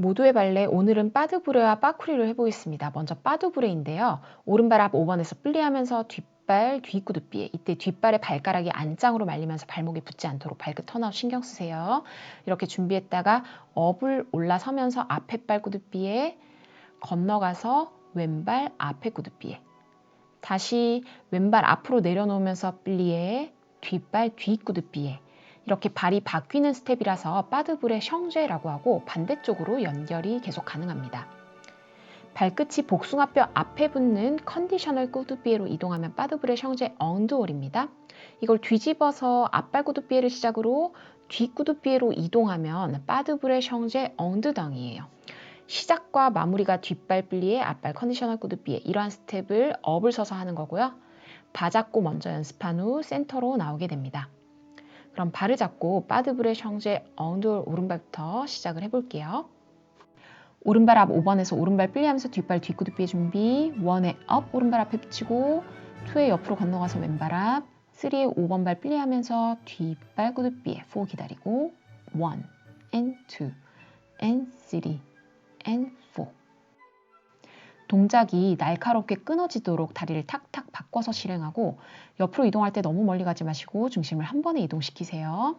모두의 발레 오늘은 빠드브레와 빠쿠리를 해보겠습니다. 먼저 빠드브레인데요. 오른발 앞 5번에서 플리하면서 뒷발 뒷구두비에 이때 뒷발의 발가락이 안짱으로 말리면서 발목에 붙지 않도록 발끝 턴아웃 신경 쓰세요. 이렇게 준비했다가 업을 올라서면서 앞에 발 구두비에 건너가서 왼발 앞에 구두비에 다시 왼발 앞으로 내려놓으면서 플리에 뒷발 뒷구두비에 이렇게 발이 바뀌는 스텝이라서 빠드불의 셩제라고 하고 반대쪽으로 연결이 계속 가능합니다. 발끝이 복숭아뼈 앞에 붙는 컨디셔널 꾸드비에로 이동하면 빠드불의 셩제 엉드홀입니다. 이걸 뒤집어서 앞발 꾸드비에를 시작으로 뒷꾸드비에로 이동하면 빠드불의 셩제 엉드덩이에요. 시작과 마무리가 뒷발 플리에 앞발 컨디셔널 꾸드비에 이러한 스텝을 업을 서서 하는 거고요. 바 잡고 먼저 연습한 후 센터로 나오게 됩니다. 그럼 발을 잡고 빠드브레 셩제 엉돌 오른발부터 시작을 해볼게요. 오른발 앞 5번에서 오른발 플리하면서 뒷발 뒷구두삐 준비. 1에 업 오른발 앞에 붙이고 2에 옆으로 건너가서 왼발 앞. 3에 5번 발 플리하면서 뒷발 구두삐에 4 기다리고. 1 and 2 and 3 and 4 동작이 날카롭게 끊어지도록 다리를 탁탁 바꿔서 실행하고 옆으로 이동할 때 너무 멀리 가지 마시고 중심을 한 번에 이동시키세요.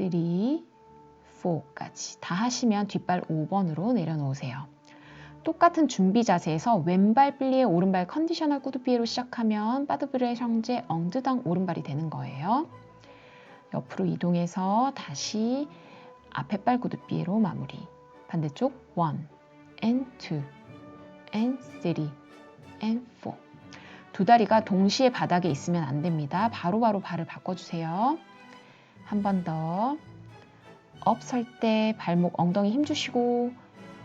2, 3, 4까지 다 하시면 뒷발 5번으로 내려놓으세요. 똑같은 준비 자세에서 왼발 플리에 오른발 컨디셔널 구두피에로 시작하면 바드브레 형제 엉드당 오른발이 되는 거예요. 옆으로 이동해서 다시 앞에 발 구두피에로 마무리. 반대쪽 원, N2, N3, N4. 두 다리가 동시에 바닥에 있으면 안 됩니다. 바로바로 바로 발을 바꿔주세요. 한 번 더. 업 설 때 발목 엉덩이 힘 주시고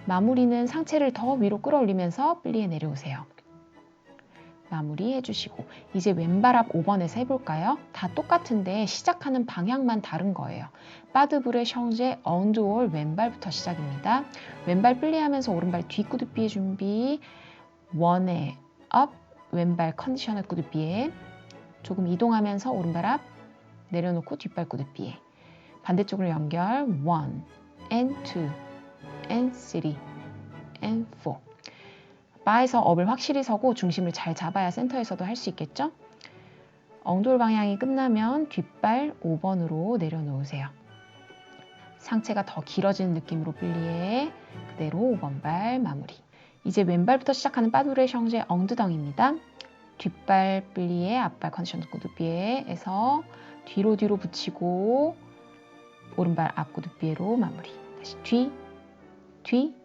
마무리는 상체를 더 위로 끌어올리면서 플리에 내려오세요. 마무리 해 주시고 이제 왼발 앞 5번에서 해볼까요? 다 똑같은데 시작하는 방향만 다른 거예요. 빠드브레 셩제 언드월 왼발부터 시작입니다. 왼발 플리하면서 오른발 뒷구두비에 준비 원에 업 왼발 컨디셔널 구두비에 조금 이동하면서 오른발 앞 내려놓고 뒷발 구두비에 반대쪽으로 연결 1 and 2 and 3 and 4 바에서 업을 확실히 서고 중심을 잘 잡아야 센터에서도 할 수 있겠죠? 엉돌 방향이 끝나면 뒷발 5번으로 내려놓으세요. 상체가 더 길어지는 느낌으로 빌리에 그대로 5번 발 마무리. 이제 왼발부터 시작하는 빠두레 셩제 엉드덩입니다. 뒷발 빌리에 앞발 컨디션 구두비에에서 뒤로 뒤로 붙이고 오른발 앞 구두비에로 마무리. 다시 뒤, 뒤,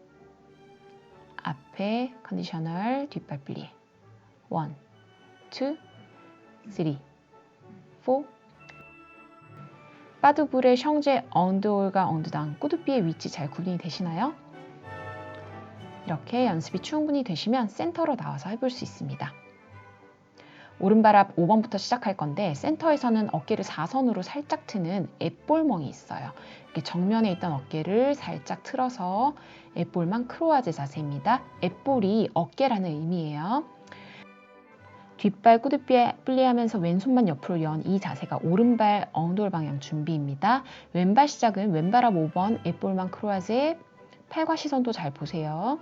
앞에 컨디셔널 뒷발 플리 1, 2, 3, 4 빠두불의 셩제 엉드올과 엉드당 꾸두비의 위치 잘 구분이 되시나요? 이렇게 연습이 충분히 되시면 센터로 나와서 해볼 수 있습니다. 오른발 앞 5번부터 시작할 건데 센터에서는 어깨를 4선으로 살짝 트는 앱볼멍이 있어요. 이렇게 정면에 있던 어깨를 살짝 틀어서 앱볼만 크로아제 자세입니다. 앱볼이 어깨라는 의미예요. 뒷발 꾸드비에 플리하면서 왼손만 옆으로 연 이 자세가 오른발 엉돌 방향 준비입니다. 왼발 시작은 왼발 앞 5번 앱볼만 크로아제 팔과 시선도 잘 보세요.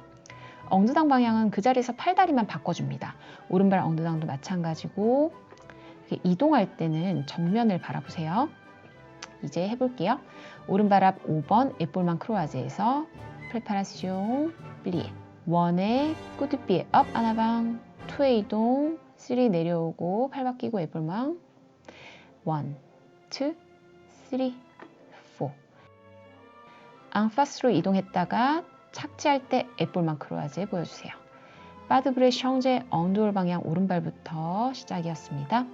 엉드당 방향은 그 자리에서 팔다리만 바꿔줍니다. 오른발 엉드당도 마찬가지고 이동할 때는 정면을 바라보세요. 이제 해볼게요. 오른발 앞 5번 앱볼만 크로아제에서 프레파라시옹 플리에 원에 꾸드비에 업 아나방 2의 이동 3 내려오고 팔 바뀌고 앱볼망 1, 2, 3, 4 앙파스로 이동했다가 착지할 때 앱볼만 크로아제 보여주세요. 빠드브레 셩제 엉두올 방향 오른발부터 시작이었습니다.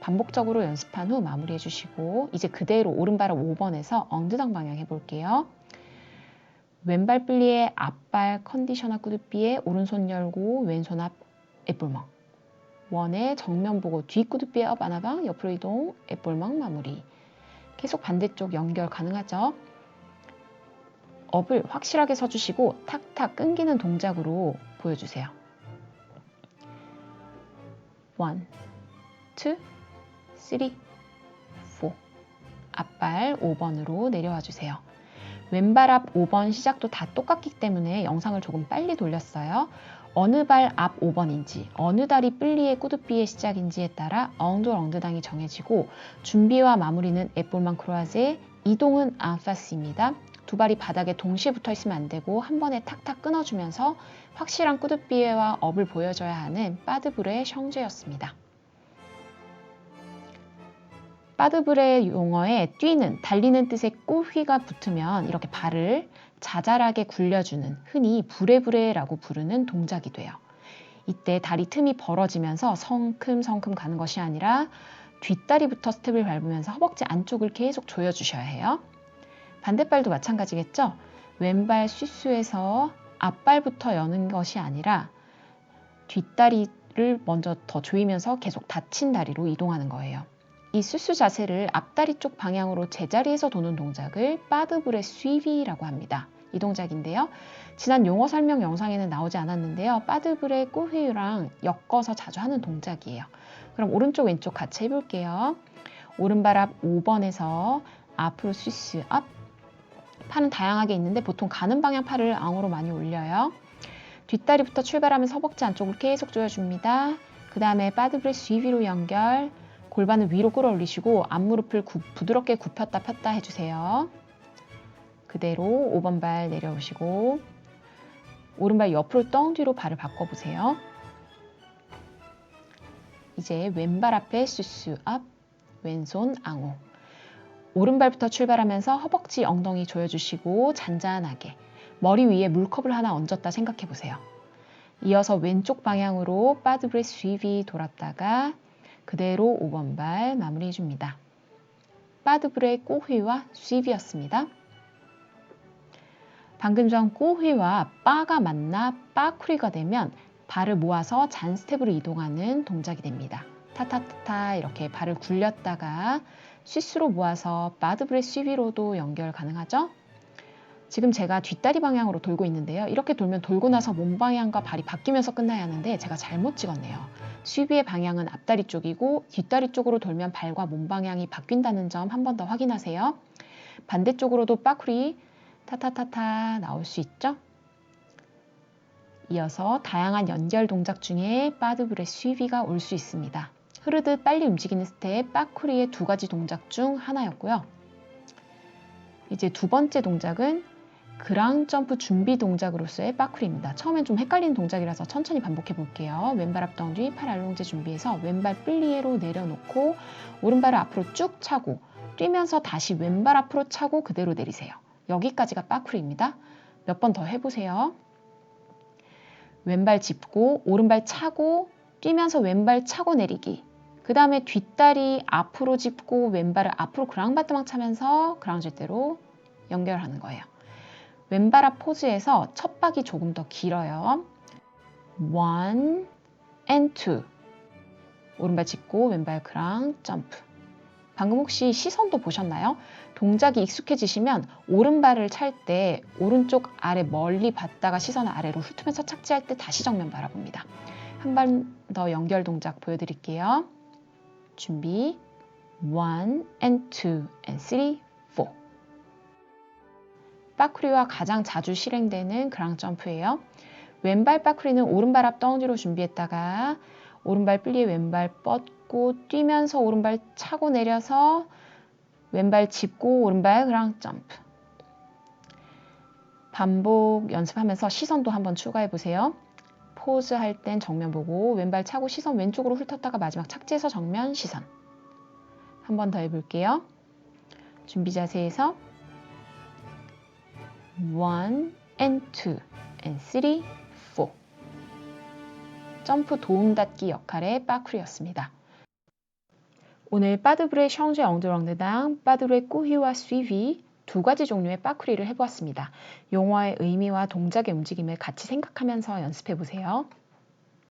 반복적으로 연습한 후 마무리해 주시고 이제 그대로 오른발 5번에서 엉드당 방향 해볼게요. 왼발 플리에 앞발 컨디셔너 꾸드비에 오른손 열고 왼손 앞 앱볼망 원에 정면 보고 뒷꾸드비에 업 아나방 옆으로 이동 앱볼망 마무리 계속 반대쪽 연결 가능하죠? 업을 확실하게 서주시고 탁탁 끊기는 동작으로 보여주세요. 1, 2, 3, 4 앞발 5번으로 내려와 주세요. 왼발 앞 5번 시작도 다 똑같기 때문에 영상을 조금 빨리 돌렸어요. 어느 발 앞 5번인지, 어느 다리 플리의 꾸드비의 시작인지에 따라 엉드 엉드당이 정해지고 준비와 마무리는 에볼만 크로아제, 이동은 안파스입니다. 두 발이 바닥에 동시에 붙어 있으면 안 되고 한 번에 탁탁 끊어주면서 확실한 꾸드비에와 업을 보여줘야 하는 빠드불의 형제였습니다. 빠드불의 용어에 뛰는, 달리는 뜻의 꼬휘가 붙으면 이렇게 발을 자잘하게 굴려주는 흔히 부레부레라고 부르는 동작이 돼요. 이때 다리 틈이 벌어지면서 성큼성큼 가는 것이 아니라 뒷다리부터 스텝을 밟으면서 허벅지 안쪽을 계속 조여주셔야 해요. 반대발도 마찬가지겠죠? 왼발 슈스에서 앞발부터 여는 것이 아니라 뒷다리를 먼저 더 조이면서 계속 닫힌 다리로 이동하는 거예요. 이 수수 자세를 앞다리 쪽 방향으로 제자리에서 도는 동작을 빠드불의 스위비라고 합니다. 이 동작인데요. 지난 용어 설명 영상에는 나오지 않았는데요. 빠드불의 꼬휘유랑 엮어서 자주 하는 동작이에요. 그럼 오른쪽 왼쪽 같이 해볼게요. 오른발 앞 5번에서 앞으로 스위스 앞 팔은 다양하게 있는데 보통 가는 방향 팔을 앙으로 많이 올려요. 뒷다리부터 출발하면서 허벅지 안쪽을 계속 조여줍니다. 그 다음에 빠드브레 스위비로 연결 골반을 위로 끌어올리시고 앞무릎을 구, 부드럽게 굽혔다 폈다 해주세요. 그대로 5번 발 내려오시고 오른발 옆으로 떵 뒤로 발을 바꿔보세요. 이제 왼발 앞에 수수 앞, 왼손 앙호. 오른발부터 출발하면서 허벅지 엉덩이 조여주시고 잔잔하게 머리 위에 물컵을 하나 얹었다 생각해 보세요. 이어서 왼쪽 방향으로 빠드브레 스위비 돌았다가 그대로 5번 발 마무리해 줍니다. 빠드브레 꼬휘와 스위비였습니다. 방금 전 꼬휘와 빠가 만나 빠쿠리가 되면 발을 모아서 잔 스텝으로 이동하는 동작이 됩니다. 타타타타 이렇게 발을 굴렸다가 스위스로 모아서 바드브레 스위로도 연결 가능하죠? 지금 제가 뒷다리 방향으로 돌고 있는데요. 이렇게 돌면 돌고 나서 몸 방향과 발이 바뀌면서 끝나야 하는데 제가 잘못 찍었네요. 스위비의 방향은 앞다리 쪽이고 뒷다리 쪽으로 돌면 발과 몸 방향이 바뀐다는 점 한 번 더 확인하세요. 반대쪽으로도 빠쿠리 타타타타 나올 수 있죠? 이어서 다양한 연결 동작 중에 바드브레 스위비가 올 수 있습니다. 흐르듯 빨리 움직이는 스텝 빠쿠리의 두 가지 동작 중 하나였고요. 이제 두 번째 동작은 그랑 점프 준비 동작으로서의 빠쿠리입니다. 처음엔 좀 헷갈리는 동작이라서 천천히 반복해 볼게요. 왼발 앞덩 뒤, 팔 알롱제 준비해서 왼발 플리에로 내려놓고 오른발을 앞으로 쭉 차고 뛰면서 다시 왼발 앞으로 차고 그대로 내리세요. 여기까지가 빠쿠리입니다. 몇 번 더 해보세요. 왼발 짚고 오른발 차고 뛰면서 왼발 차고 내리기. 그 다음에 뒷다리 앞으로 짚고 왼발을 앞으로 그랑바트망 차면서 그랑제대로 연결하는 거예요. 왼발 앞 포즈에서 첫 박이 조금 더 길어요. one. 오른발 짚고 왼발 그랑 점프. 방금 혹시 시선도 보셨나요? 동작이 익숙해지시면 오른발을 찰 때 오른쪽 아래 멀리 봤다가 시선을 아래로 훑으면서 착지할 때 다시 정면 바라봅니다. 한 번 더 연결 동작 보여드릴게요. 준비. one and two and three, four. 빠쿠리와 가장 자주 실행되는 그랑 점프예요. 왼발 빠쿠리는 오른발 앞 덩어리로 준비했다가 오른발 플리에 왼발 뻗고 뛰면서 오른발 차고 내려서 왼발 짚고 오른발 그랑 점프. 반복 연습하면서 시선도 한번 추가해 보세요. 포즈 할 땐 정면 보고 왼발 차고 시선 왼쪽으로 훑었다가 마지막 착지해서 정면 시선. 한 번 더 해볼게요. 준비 자세에서 one and two and three, four. 점프 도움 닫기 역할의 빠쿠리였습니다. 오늘 빠드브레 샹제 엉드렁드당, 빠드브레 꾸휘와 스위비 두 가지 종류의 빠쿠리를 해보았습니다. 용어의 의미와 동작의 움직임을 같이 생각하면서 연습해 보세요.